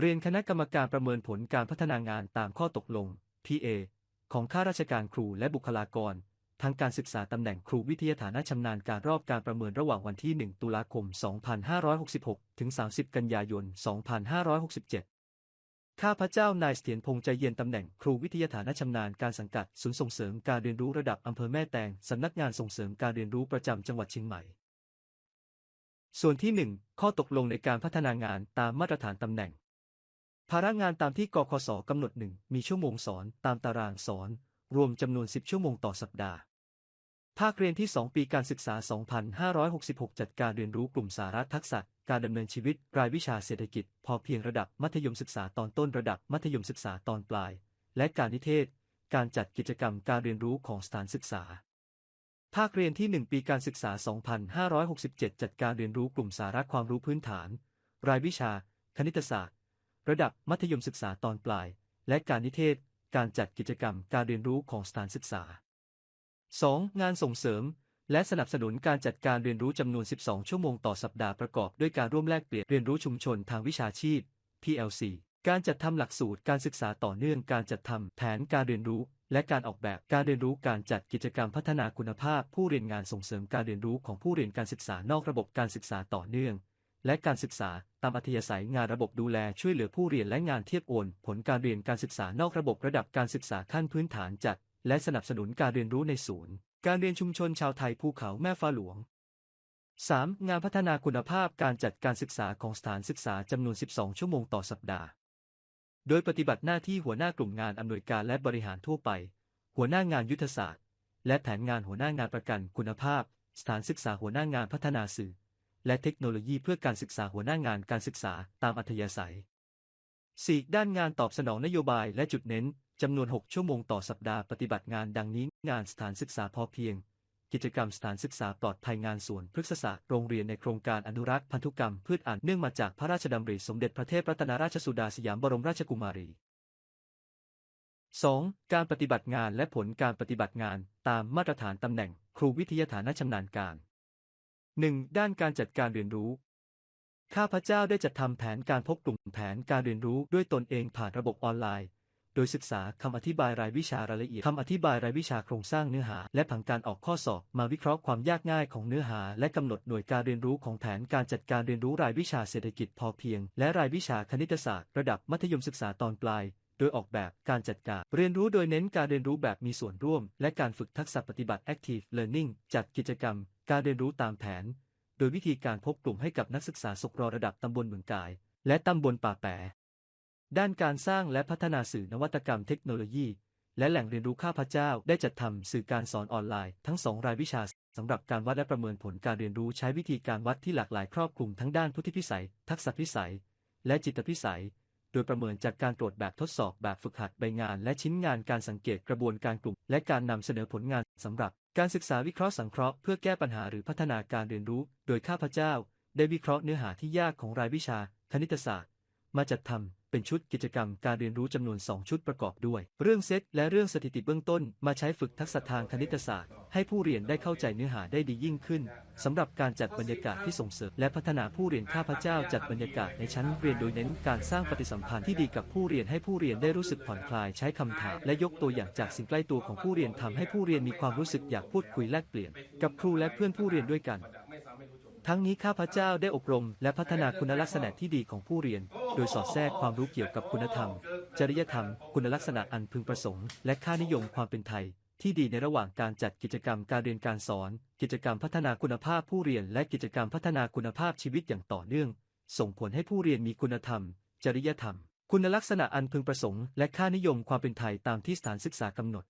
เรียนคณะกรรมการประเมินผลการพัฒนางานตามข้อตกลง PA ของข้าราชการครูและบุคลากร ทางการศึกษาตำแหน่งครูวิทยาฐานะชำนาญการรอบการประเมินระหว่างวันที่ 1 ตุลาคม 2566 ถึง 30 กันยายน 2567 ข้าพเจ้านายเสถียรพงษ์ใจเย็นตำแหน่งครูวิทยาฐานะชำนาญการสังกัดศูนย์ส่งเสริมการเรียนรู้ระดับอำเภอแม่แตงสำนักงานส่งเสริมการเรียนรู้ประจำจังหวัดเชียงใหม่ ส่วนที่ 1 ข้อตกลงในการพัฒนางานตามมาตรฐานตำแหน่ง ภาระงานตามที่กคสกำหนดหนึ่งมีชั่วโมงสอนตามตารางสอน รวมจำนวน 10 ชั่วโมงต่อสัปดาห์ ภาคเรียนที่ 2 ปีการศึกษา 2566 จัดการเรียนรู้กลุ่มสาระทักษะ การดำเนินชีวิต รายวิชาเศรษฐกิจ พอเพียงระดับมัธยมศึกษาตอนต้นระดับมัธยมศึกษาตอนปลาย และการนิเทศ การจัดกิจกรรมการเรียนรู้ของสถานศึกษา ภาคเรียนที่ 1 ปีการศึกษา 2567 จัดการเรียนรู้กลุ่มสาระความรู้พื้นฐาน รายวิชา คณิตศาสตร์ ระดับมัธยมศึกษาตอนปลาย และการนิเทศ การจัดกิจกรรมการเรียนรู้ของสถานศึกษา 2. งานส่งเสริม และสนับสนุนการจัดการเรียนรู้จำนวน 12 ชั่วโมงต่อสัปดาห์ประกอบด้วยการร่วมแลกเปลี่ยนเรียนรู้ชุมชนทางวิชาชีพ PLC การจัดทำหลักสูตรการศึกษาต่อเนื่องการจัดทำแผนการเรียนรู้ และการออกแบบการเรียนรู้การจัดกิจกรรมพัฒนาคุณภาพ ผู้เรียนงานส่งเสริมการเรียนรู้ของผู้เรียนการศึกษานอกระบบการศึกษาต่อเนื่อง และการศึกษา ตามอัธยาศัยงานระบบดูแลช่วยเหลือผู้เรียนและงานเทียบโอน ผลการเรียนการศึกษานอกระบบระดับการศึกษาขั้นพื้นฐานจัด และสนับสนุนการเรียนรู้ในศูนย์ การเรียนชุมชนชาวไทยภูเขาแม่ฟ้าหลวง 3. งานพัฒนาคุณภาพการจัดการศึกษาของสถานศึกษาจำนวน 12 ชั่วโมงต่อสัปดาห์ โดยปฏิบัติหน้าที่หัวหน้ากลุ่มงานอำนวยการและบริหารทั่วไป หัวหน้างานยุทธศาสตร์ และแผนงานหัวหน้างานประกันคุณภาพ สถานศึกษาหัวหน้างานพัฒนาสื่อ และเทคโนโลยีเพื่อการศึกษาหัวหน้างานการศึกษาตามอัธยาศัย 4. ด้านงานตอบสนองนโยบายและจุดเน้น จำนวน 6 ชั่วโมงต่อสัปดาห์ปฏิบัติงานดังนี้ งานสถานศึกษาพอเพียง กิจกรรมสถานศึกษาปลอดภัยงานสวนพฤกษศาสตร์โรงเรียนในโครงการอนุรักษ์พันธุกรรมพืชอ่านเนื่องมาจากพระราชดำริสมเด็จพระเทพรัตนราชสุดาสยามบรมราชกุมารี 2. การปฏิบัติงานและผลการปฏิบัติงาน ตามมาตรฐานตำแหน่ง ครูวิทยาฐานะชำนาญการ 1. ด้านการจัดการเรียนรู้ ข้าพเจ้าได้จัดทำแผนการพบกลุ่มแผนการเรียนรู้ด้วยตนเองผ่านระบบออนไลน์ โดยศึกษาคำอธิบายรายวิชารายละเอียดคำอธิบายรายวิชาโครงสร้างเนื้อหา และผังการออกข้อสอบ มาวิเคราะห์ความยากง่ายของเนื้อหา และกำหนดหน่วยการเรียนรู้ของแผนการจัดการเรียนรู้รายวิชาเศรษฐกิจพอเพียง และรายวิชาคณิตศาสตร์ระดับมัธยมศึกษาตอนปลายโดยออกแบบการจัดการเรียนรู้โดยเน้นการเรียนรู้แบบมีส่วนร่วม และการฝึกทักษะปฏิบัติ active learning จัดกิจกรรม การเรียนรู้ตามแผน โดยวิธีการพบกลุ่มให้กับนักศึกษาสกรระดับตำบลเมืองกาย และตำบลป่าแปด้านการสร้างและพัฒนาสื่อนวัตกรรมเทคโนโลยี และแหล่งเรียนรู้ข้าพเจ้าได้จัดทำสื่อการสอนออนไลน์ทั้งสองรายวิชาสำหรับการวัดและประเมินผลการเรียนรู้ใช้วิธีการวัดที่หลากหลายครอบคลุมทั้งด้านพุทธิพิสัย ทักษะพิสัย และจิตพิสัย โดยประเมินจากการตรวจแบบทดสอบแบบฝึกหัดใบงาน และชิ้นงานการสังเกตกระบวนการกลุ่ม และการนำเสนอผลงานสำหรับ การศึกษาวิเคราะห์สังเคราะห์เพื่อแก้ปัญหาหรือพัฒนาการเรียนรู้ โดยข้าพเจ้า ได้วิเคราะห์เนื้อหาที่ยากของรายวิชา คณิตศาสตร์ มาจัดทำ เป็นชุดกิจกรรมการเรียนรู้จำนวน 2 ชุดประกอบด้วย เรื่องเซตและเรื่องสถิติเบื้องต้น มาใช้ฝึกทักษะทางคณิตศาสตร์ ให้ผู้เรียนได้เข้าใจเนื้อหาได้ดียิ่งขึ้นสำหรับการจัดบรรยากาศที่ส่งเสริมและพัฒนาผู้เรียนข้าพเจ้าจัดบรรยากาศในชั้นเรียนโดยเน้นการสร้างปฏิสัมพันธ์ที่ดีกับผู้เรียนให้ผู้เรียนได้รู้สึกผ่อนคลายใช้คำถามและยกตัวอย่างจากสิ่งใกล้ตัวของผู้เรียนทำให้ผู้เรียนมีความรู้สึกอยากพูดคุยแลกเปลี่ยน กับครูและเพื่อนผู้เรียนด้วยกัน ทั้งนี้ข้าพเจ้าได้อบรม และพัฒนาคุณลักษณะที่ดีของผู้เรียน โดยสอดแทรกความรู้เกี่ยวกับคุณธรรม จริยธรรม คุณลักษณะอันพึงประสงค์ และค่านิยมความเป็นไทย ที่ดีในระหว่างการจัดกิจกรรมการเรียนการสอน กิจกรรมพัฒนาคุณภาพผู้เรียน และกิจกรรมพัฒนาคุณภาพชีวิตอย่างต่อเนื่อง ส่งผลให้ผู้เรียนมีคุณธรรม จริยธรรม คุณลักษณะอันพึงประสงค์ และค่านิยมความเป็นไทยตามที่สถานศึกษากำหนด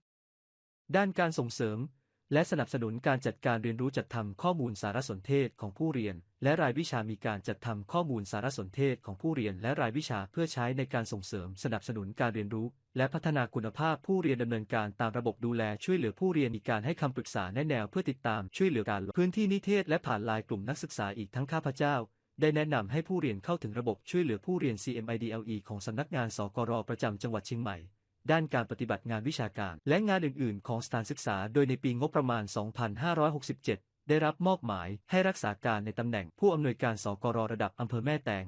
2. ด้านการส่งเสริม และสนับสนุนการจัดการเรียนรู้จัดทำข้อมูลสารสนเทศของผู้เรียน และรายวิชามีการจัดทำข้อมูลสารสนเทศของผู้เรียน และรายวิชาเพื่อใช้ในการส่งเสริมสนับสนุนการเรียนรู้ และพัฒนาคุณภาพผู้เรียนดำเนินการตามระบบดูแลช่วยเหลือผู้เรียนมีการให้คำปรึกษาแนะแนวเพื่อติดตามช่วยเหลือการพื้นที่นิเทศและผ่านไลน์กลุ่มนักศึกษาอีกทั้งข้าพเจ้าได้แนะนำให้ผู้เรียนเข้าถึงระบบช่วยเหลือผู้เรียน CMIDLE ของสำนักงานสกรประจำจังหวัดเชียงใหม่ ด้านการปฏิบัติงานวิชาการ และงานอื่น ๆ ของสถานศึกษา โดยในปีงบประมาณ 2567 ได้รับมอบหมายให้รักษาการในตำแหน่งผู้อำนวยการสกรระดับอำเภอแม่แตง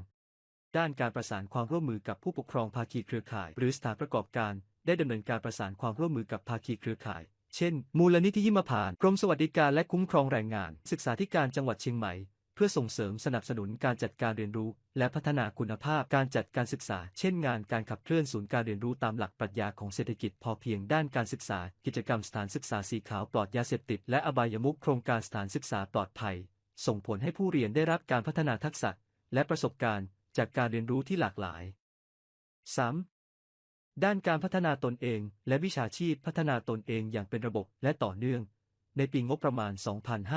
ด้านการประสานความร่วมมือกับผู้ปกครองภาคีเครือข่าย หรือสถานประกอบการ ได้ดำเนินการประสานความร่วมมือกับภาคีเครือข่าย เช่น มูลนิธิยิมพาน กรมสวัสดิการและคุ้มครองแรงงาน ศึกษาธิการจังหวัดเชียงใหม่ เพื่อส่งเสริมสนับสนุนการจัดการเรียนรู้ และพัฒนาคุณภาพการจัดการศึกษา เช่นงานการขับเคลื่อนศูนย์การเรียนรู้ตามหลักปรัชญาของเศรษฐกิจพอเพียงด้านการศึกษา กิจกรรมสถานศึกษาสีขาวปลอดยาเสพติด และอบายมุขโครงการสถานศึกษาปลอดภัย ส่งผลให้ผู้เรียนได้รับการพัฒนาทักษะ และประสบการณ์ จากการเรียนรู้ที่หลากหลาย 3. ด้านการพัฒนาตนเอง และวิชาชีพพัฒนาตนเองอย่างเป็นระบบและต่อเนื่อง ในปีงบประมาณ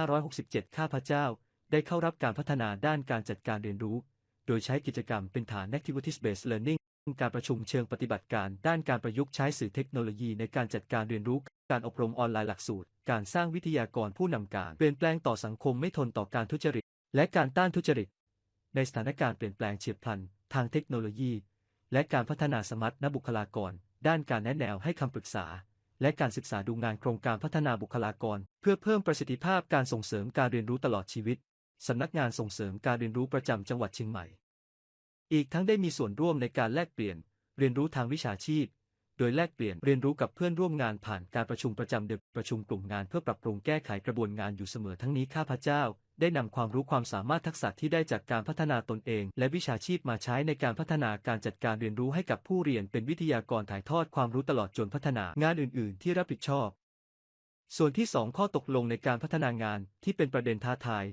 2567 ข้าพเจ้า ได้เข้ารับการพัฒนาด้านการจัดการเรียนรู้ โดยใช้กิจกรรมเป็นฐาน Activities Based Learning การประชุมเชิงปฏิบัติการด้านการประยุกต์ใช้สื่อเทคโนโลยีในการจัดการเรียนรู้ การอบรมออนไลน์หลักสูตร การสร้างวิทยากรผู้นำการเปลี่ยนแปลงต่อสังคมไม่ทนต่อการทุจริต และการต้านทุจริต ในสถานการณ์เปลี่ยนแปลงเฉียบพลัน ทางเทคโนโลยี และการพัฒนาสมรรถนบุคลากร ด้านการแนะแนวให้คำปรึกษา และการศึกษาดูงานโครงการพัฒนาบุคลากร เพื่อเพิ่มประสิทธิภาพการส่งเสริมการเรียนรู้ตลอดชีวิต สำนักงานส่งเสริมการเรียนรู้ประจำจังหวัดเชียงใหม่ อีกทั้งได้มีส่วนร่วมในการแลกเปลี่ยนเรียนรู้ทางวิชาชีพ โดยแลกเปลี่ยนเรียนรู้กับเพื่อนร่วมงานผ่านการประชุมประจำเดือนประชุมกลุ่มงานเพื่อปรับปรุงแก้ไขกระบวนงานอยู่เสมอทั้งนี้ข้าพเจ้า ได้นำความรู้ความสามารถทักษะที่ได้จากการพัฒนาตนเอง และวิชาชีพมาใช้ในการพัฒนาการจัดการเรียนรู้ให้กับผู้เรียนเป็นวิทยากรถ่ายทอดความรู้ตลอดจนพัฒนางานอื่น ๆ ที่รับผิดชอบ ส่วนที่ 2 ข้อตกลงในการพัฒนางานที่เป็นประเด็นท้าทาย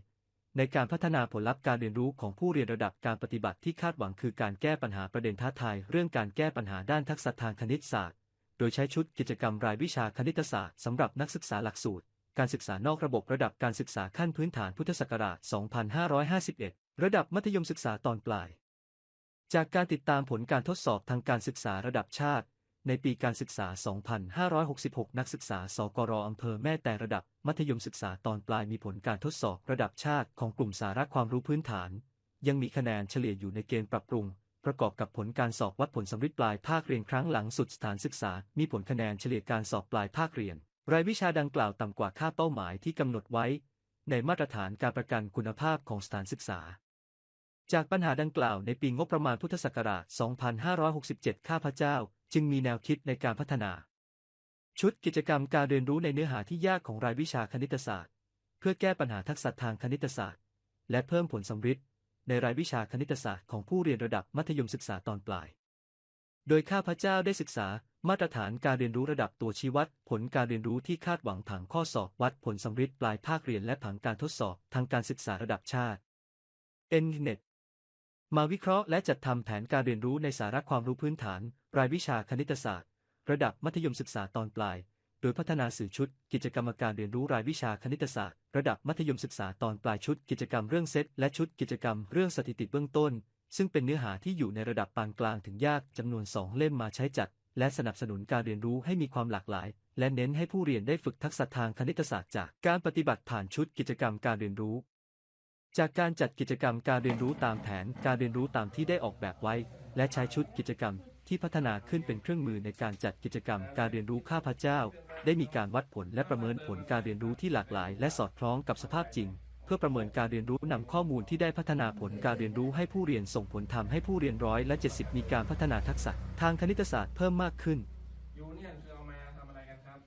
ในการพัฒนาผลลัพธ์การเรียนรู้ของผู้เรียนระดับการปฏิบัติที่คาดหวังคือการแก้ปัญหาประเด็นท้าทายเรื่องการแก้ปัญหาด้านทักษะทางคณิตศาสตร์ โดยใช้ชุดกิจกรรมรายวิชาคณิตศาสตร์สำหรับนักศึกษาหลักสูตร การศึกษานอกระบบระดับการศึกษาขั้นพื้นฐานพุทธศักราช 2551 ระดับมัธยมศึกษาตอนปลาย จากการติดตามผลการทดสอบทางการศึกษาระดับชาติ ในปีการศึกษา 2566 นักศึกษา สกรอำเภอแม่แต่ระดับ มัธยมศึกษาตอนปลายมีผลการทดสอบระดับชาติของกลุ่มสาระความรู้พื้นฐาน ยังมีคะแนนเฉลี่ยอยู่ในเกณฑ์ปรับปรุง ประกอบกับผลการสอบวัดผลสำริดปลายภาคเรียนครั้งหลังสุดสถานศึกษา มีผลคะแนนเฉลี่ยการสอบปลายภาคเรียน รายวิชาดังกล่าวต่ำกว่าค่าเป้าหมายที่กำหนดไว้ ในมาตรฐานการประกันคุณภาพของสถานศึกษาจากปัญหาดังกล่าวในปีงบประมาณพุทธศักราช 2567 ข้าพเจ้า จึงมีแนวคิดในการพัฒนา ชุดกิจกรรมการเรียนรู้ในเนื้อหาที่ยากของรายวิชาคณิตศาสตร์ เพื่อแก้ปัญหาทักษะทางคณิตศาสตร์ และเพิ่มผลสำฤทธิ์ในรายวิชาคณิตศาสตร์ของผู้เรียนระดับมัธยมศึกษาตอนปลาย โดยข้าพเจ้าได้ศึกษามาตรฐานการเรียนรู้ระดับตัวชี้วัด ผลการเรียนรู้ที่คาดหวังผังข้อสอบวัดผลสำฤทธิ์ปลายภาคเรียนและผังการทดสอบทางการศึกษาระดับชาติ n n e t มาวิเคราะห์และจัดทำแผนการเรียนรู้ในสาระความรู้พื้นฐาน รายวิชาคณิตศาสตร์ ระดับมัธยมศึกษาตอนปลาย โดยพัฒนาสื่อชุด กิจกรรมการเรียนรู้รายวิชาคณิตศาสตร์ ระดับมัธยมศึกษาตอนปลายชุด กิจกรรมเรื่องเซตและชุดกิจกรรมเรื่องสถิติเบื้องต้น ซึ่งเป็นเนื้อหาที่อยู่ในระดับปานกลางถึงยากจำนวนสองเล่มมาใช้จัด และสนับสนุนการเรียนรู้ให้มีความหลากหลาย และเน้นให้ผู้เรียนได้ฝึกทักษะทางคณิตศาสตร์จากการปฏิบัติผ่านชุดกิจกรรมการเรียนรู้ จากการจัดกิจกรรมการเรียนรู้ตามแผนการเรียนรู้ตามที่ได้ออกแบบไว้ และใช้ชุดกิจกรรมที่พัฒนาขึ้นเป็นเครื่องมือในการจัดกิจกรรมการเรียนรู้ข้าพเจ้า ได้มีการวัดผลและประเมินผลการเรียนรู้ที่หลากหลาย และสอดคล้องกับสภาพจริง เพื่อประเมินการเรียนรู้นำข้อมูลที่ได้พัฒนาผลการเรียนรู้ให้ผู้เรียนส่งผลทำให้ผู้เรียนร้อยและ 70 มีการพัฒนาทักษะ ทางคณิตศาสตร์เพิ่มมากขึ้น ยูเนียนคือเอามาทำอะไรกันครับ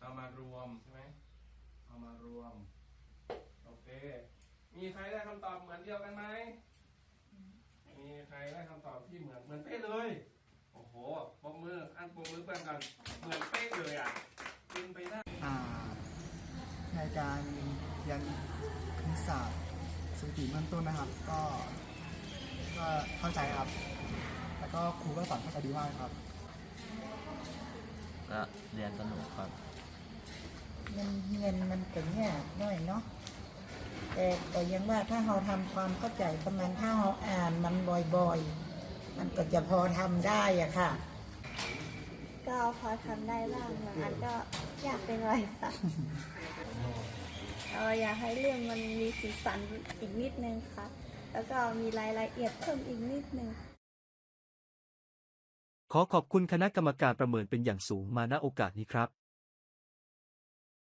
เอามารวมใช่ไหมเอามารวม โอเค มีใครได้คำตอบเหมือนเดียวกันไหมมีใครได้คำตอบที่เหมือนเหมือนเป๊ะเลย โอ้โหปมมือ อันปมมือเพื่อนกัน เหมือนเป๊ะเลยอะกินไปได้อ่าในการเรียนคณิตศาสตร์สถิติเบื้องต้นนะครับ ก็ก็เข้าใจครับ แล้วก็ครูก็สอนเข้าใจดีมากครับ ก็เรียนสนุกครับ มันเงินมันก็ยากหน่อยเนาะ แต่แต่ยังว่าถ้าเราทำความเข้าใจกับมันถ้าเราอ่านมันบ่อยๆ มันก็จะพอทำได้อะค่ะ ก็พอทำได้บ้างบางอันก็ยากไปหน่อยค่ะเราอยากให้เรื่องมันมีสีสันอีกนิดนึงค่ะ แล้วก็มีรายละเอียดเพิ่มอีกนิดนึงขอขอบคุณคณะกรรมการประเมินเป็นอย่างสูงมาณโอกาสนี้ครับ